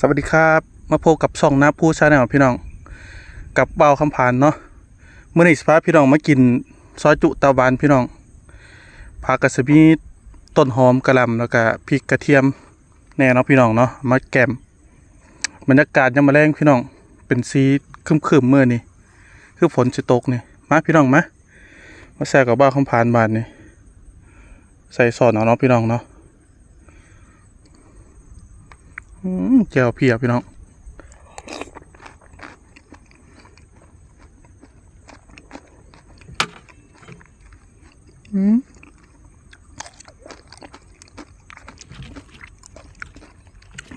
สวัสดีครับ มาพบกับช่องนาผู้ชาแนลพี่น้อง กับเบาคำผ่านเนาะเมื่อนี้สพาพี่น้องมากินซอยจุตาบานพี่น้องผักกระสมีต้นหอมกระลำแล้วก็พริกกระเทียมแน่เนาะพี่น้องเนาะมาแกมบรรยากาศยามมาแรงพี่น้องเป็นสีครึมๆเมื่อนี้คือฝนจะตกนี่มาพี่น้องมามาแซ่กับเบ้าคำผ่านบานนี่ใส่ซอสเอาเนาะพี่น้องเนาะ อืม แก้วเพียบพี่น้องอืม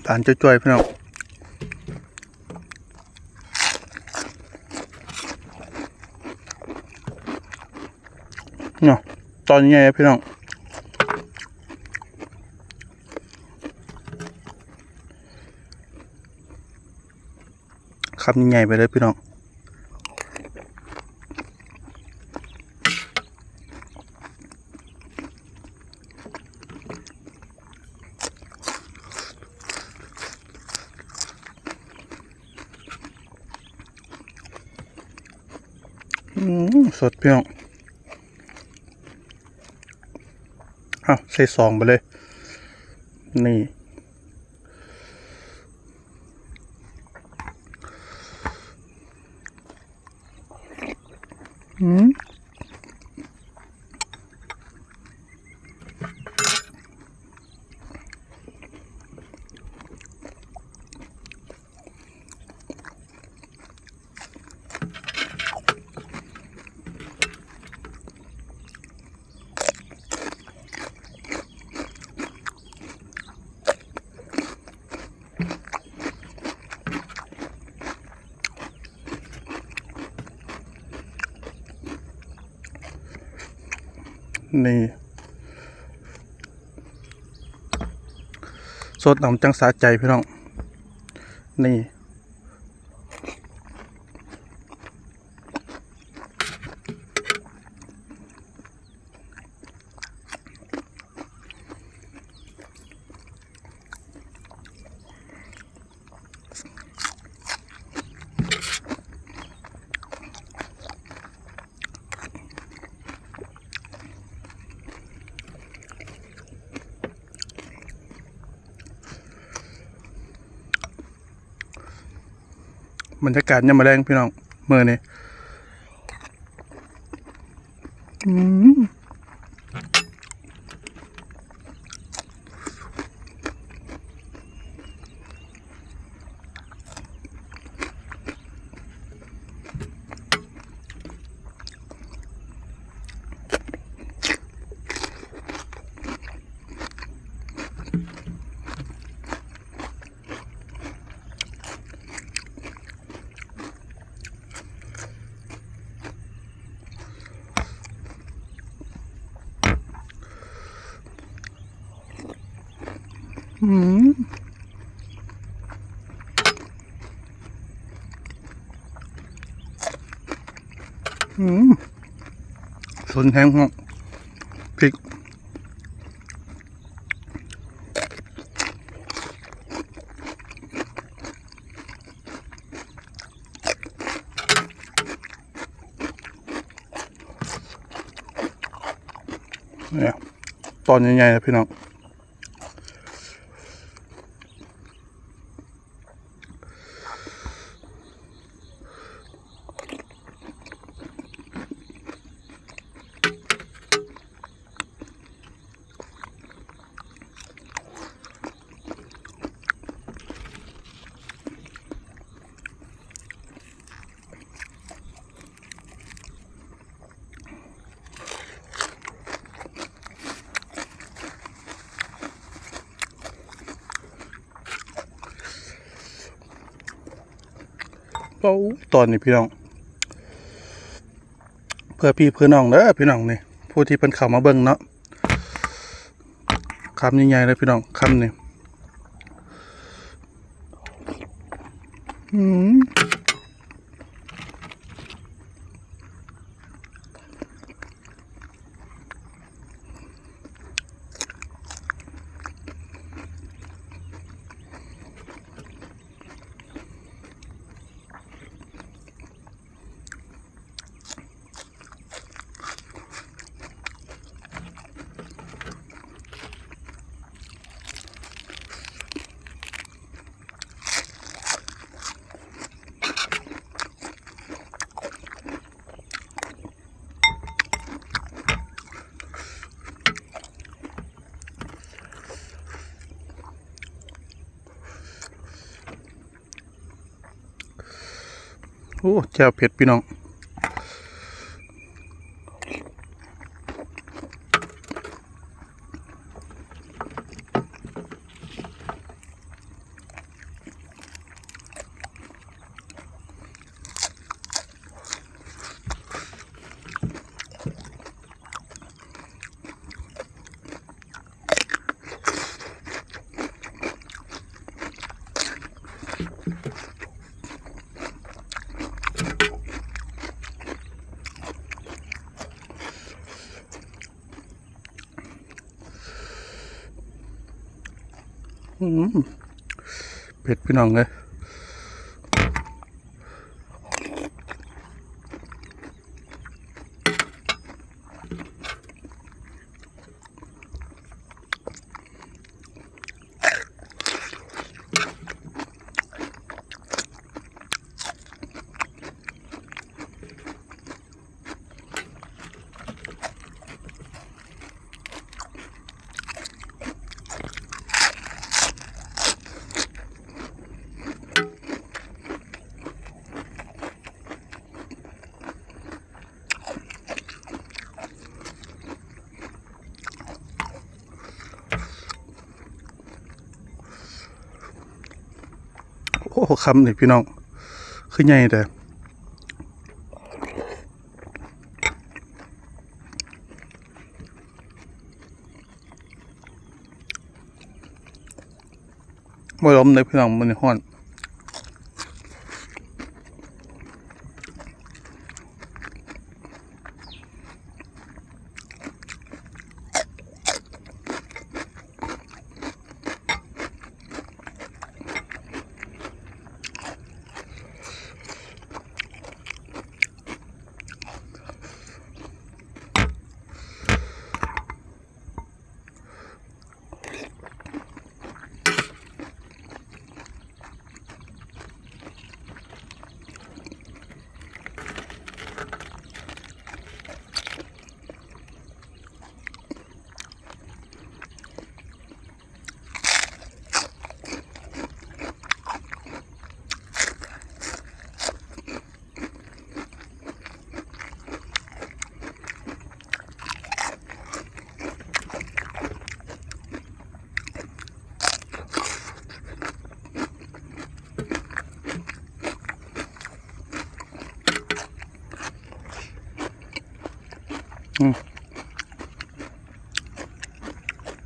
ตานจ่วยๆพี่น้องเนาะตอนนี้ไงพี่น้อง คำยังไงไปเลยพี่น้องอืมสดพี่น้องอ้าวใส่ซองไปเลย นี่ อื นี่สดน้ำจังสาใจพี่น้อง นี่ บรรยากาศยามมาแรงพี่น้องเมื่อนี้ อืมอืมสนแห้งของพริกเนี่ยตอนใหญ่ๆนะพี่น้อง เป้าตอนนี้พี่น้อง เพื่อพี่เพื่อน้องเด้อพี่น้องนี่ผู้ที่เป็นข่าวมาเบิ้งเนาะคำใหญ่ๆเลยพี่น้องคำนี่อืม อ้เจ้าเผ็ดพี่น้อง เผ็ดพี่น้องเลย หัวคำนี่พี่น้องคือใหญ่แต่บ่ล้มเลยพี่น้องมันห้อน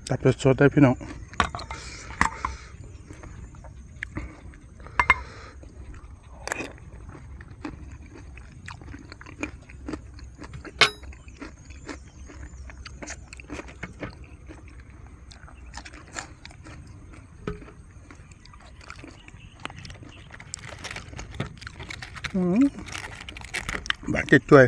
ตับสดๆได้พี่น้องบาดเจ็บช่วย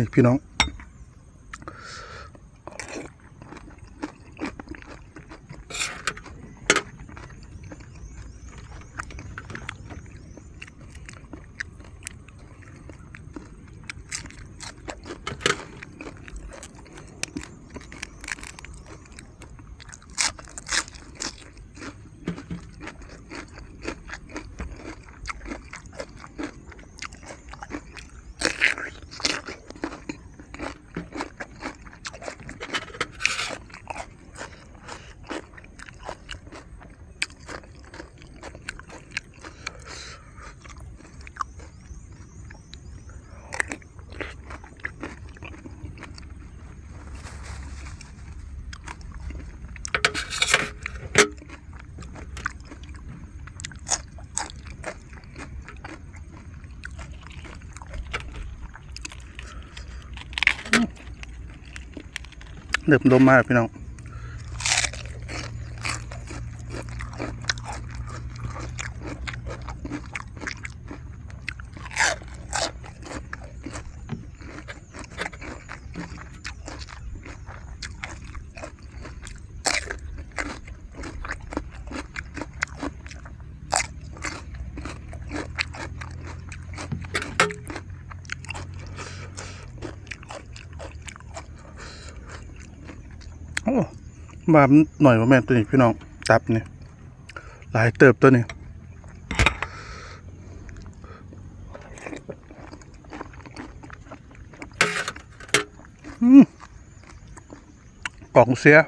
นี่พี่น้อง เดิมดมมากพี่น้อง มาหน่อยว่าแม่นตัวนี้พี่น้องตับนี่หลายเติบตัวนี้กล่องเสีย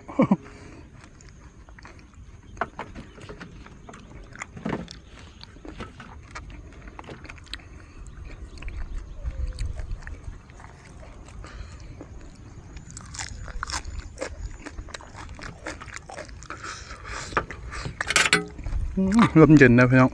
ลมเย็นนะพี่น้อง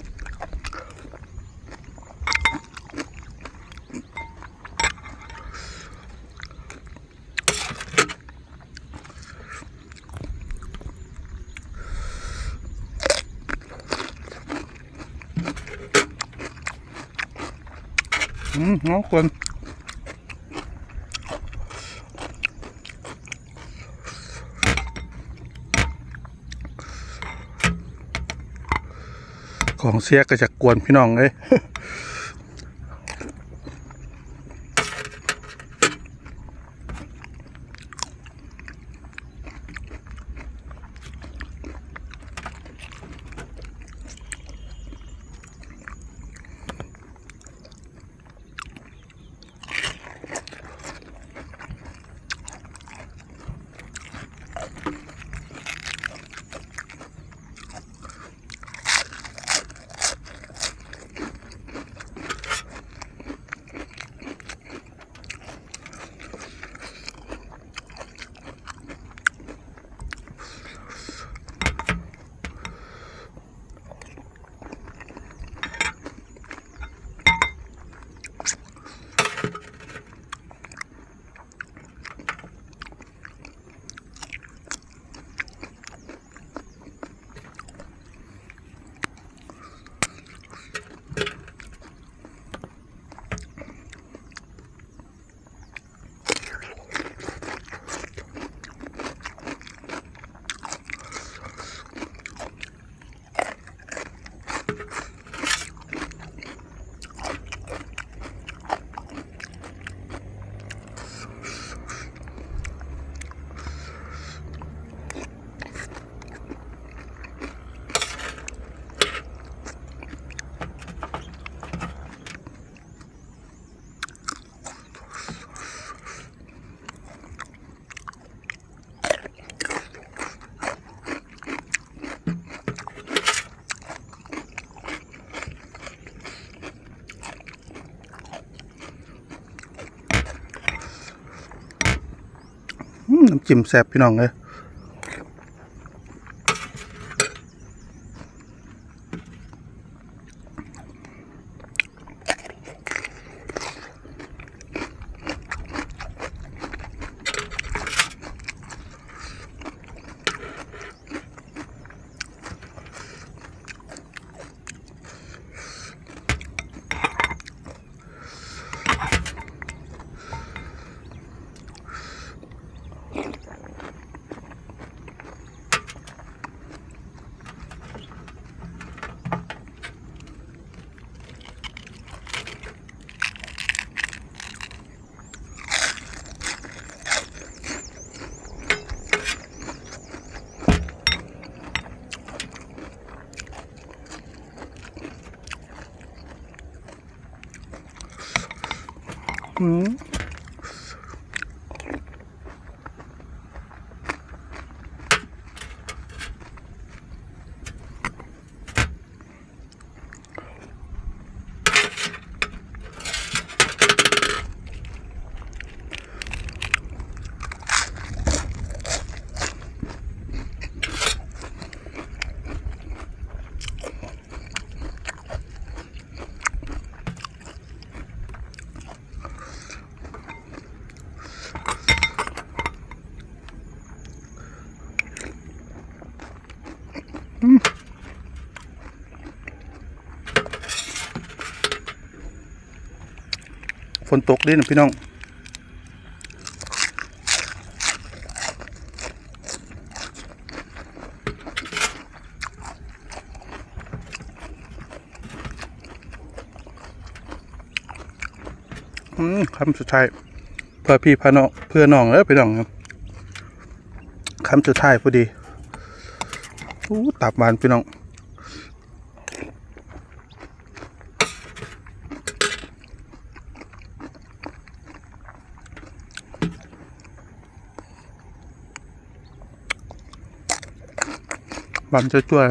อืมน้องคน เสียก็จะกวนพี่น้องเลย จิ้มแซ่บพี่น้องเลย อื ตกดินะพี่น้องอืมคำสุดท้ายเพื่อพี่พาน้องเพื่อน้องเออพี่น้องครับคำสุดท้ายพอดีอู้ตับหวานพี่น้อง บำจะช่วย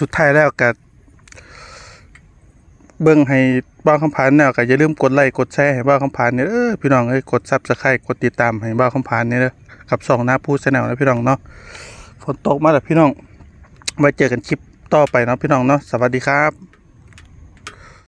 สุดท้ายแล้วก็เบิ่งให้บ้าคำพานเนี่ยก็อย่าลืมกดไลค์กดแชร์ให้บ้าคำพานเนี่ยเออพี่น้องเอ้ยกดซับสไครต์กดติดตามให้บ้าคำพานเนี่ยกับสองหน้าพูดชแนลนะพี่น้องเนาะฝนตกมาแล้วพี่น้อง ไว้เจอกันคลิปต่อไปเนาะพี่น้องเนาะสวัสดีครับ